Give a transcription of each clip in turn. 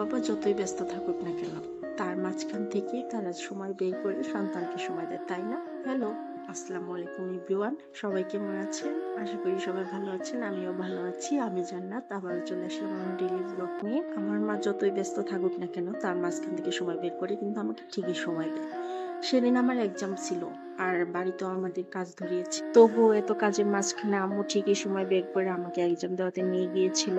বাবা যতই ব্যস্ত থাকুক না কেন, তার মাঝখান থেকে তারা সময় বের করে সন্তানকে সময় দেয়, তাই না? হ্যালো আসসালামু আলাইকুম ইব্রিওয়ান সবাই কেমন আছেন? আশা করি সবাই ভালো আছেন, আমিও ভালো আছি, আমি জান্নাত আবার চলে আসলাম আমার ডেলি ব্লগ নিয়ে। আমার মা যতই ব্যস্ত থাকুক না কেন, তার মাঝখান থেকে সময় বের করে কিন্তু আমাকে ঠিকই সময় দেয়। সেদিন আমার এক্সাম ছিল, আর বাড়িতেও আমাদের কাজ ধরিয়েছে। তবুও এত কাজের মাঝখানে আম্মু ঠিকই সময় বের করে আমাকে এক্সাম দেওয়াতে নিয়ে গিয়েছিল।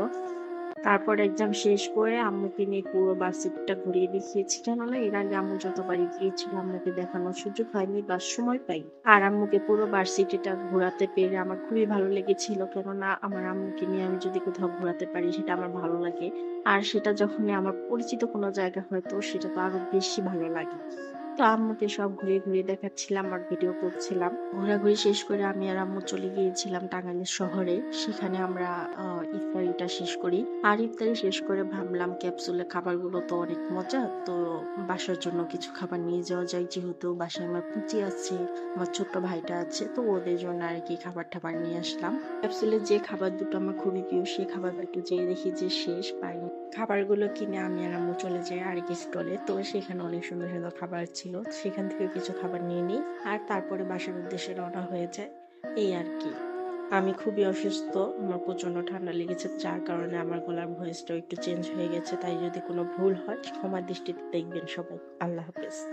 তারপর এক্সাম শেষ করে আম্মুকে নিয়ে পুরো বার্ষিকটা ঘুরিয়ে দেখিয়েছি কেননা এর আগে আম্মু যতবারই গিয়েছিল আম্মুকে দেখানোর সুযোগ হয়নি বা সময় পাই আর আম্মুকে পুরো বার্ষিকটা ঘোরাতে পেরে আমার খুবই ভালো লেগেছিল। কেননা আমার আম্মুকে নিয়ে আমি যদি কোথাও ঘোরাতে পারি, সেটা আমার ভালো লাগে। আর সেটা যখন আমার পরিচিত কোনো জায়গা হয়, তো সেটা তো আরও বেশি ভালো লাগে। তো আম্মুকে সব ঘুরে ঘুরে দেখাচ্ছিলাম আর ভিডিও করছিলাম। ঘোরাঘুরি শেষ করে আমি আর আম্মু চলে গিয়েছিলাম টাঙ্গাইলের শহরে। সেখানে আমরা ইফতারিটা শেষ করি। আর ইফতারি শেষ করে ভাবলাম ক্যাপসুলের খাবারগুলো তো অনেক মজা, তো বাসার জন্য কিছু খাবার নিয়ে যাওয়া যায়। যেহেতু বাসায় আমার পুচি আছে, আমার ছোট্ট ভাইটা আছে, তো ওদের জন্য আর কি খাবার টাবার নিয়ে আসলাম। ক্যাপসুলের যে খাবার দুটো আমার খুবই প্রিয়, সেই খাবার দুটো যেয়ে দেখি যে শেষ পাইনি। খাবারগুলো কিনে আমি আর আম্মু চলে যাই আর কি স্টলে তো সেখানে অনেক সুন্দর সুন্দর খাবার ছিল, সেখান থেকে কিছু খাবার নিয়ে নিই আর তারপরে বাসার উদ্দেশ্যে রওনা হয়ে যায়। এই আর কি। আমি খুবই অসুস্থ, আমার প্রচণ্ড ঠান্ডা লেগেছে, যার কারণে আমার গলার ভয়েসটাও একটু চেঞ্জ হয়ে গেছে, তাই যদি কোনো ভুল হয় ক্ষমার দৃষ্টিতে দেখবেন সবাই। আল্লাহ হাফেজ।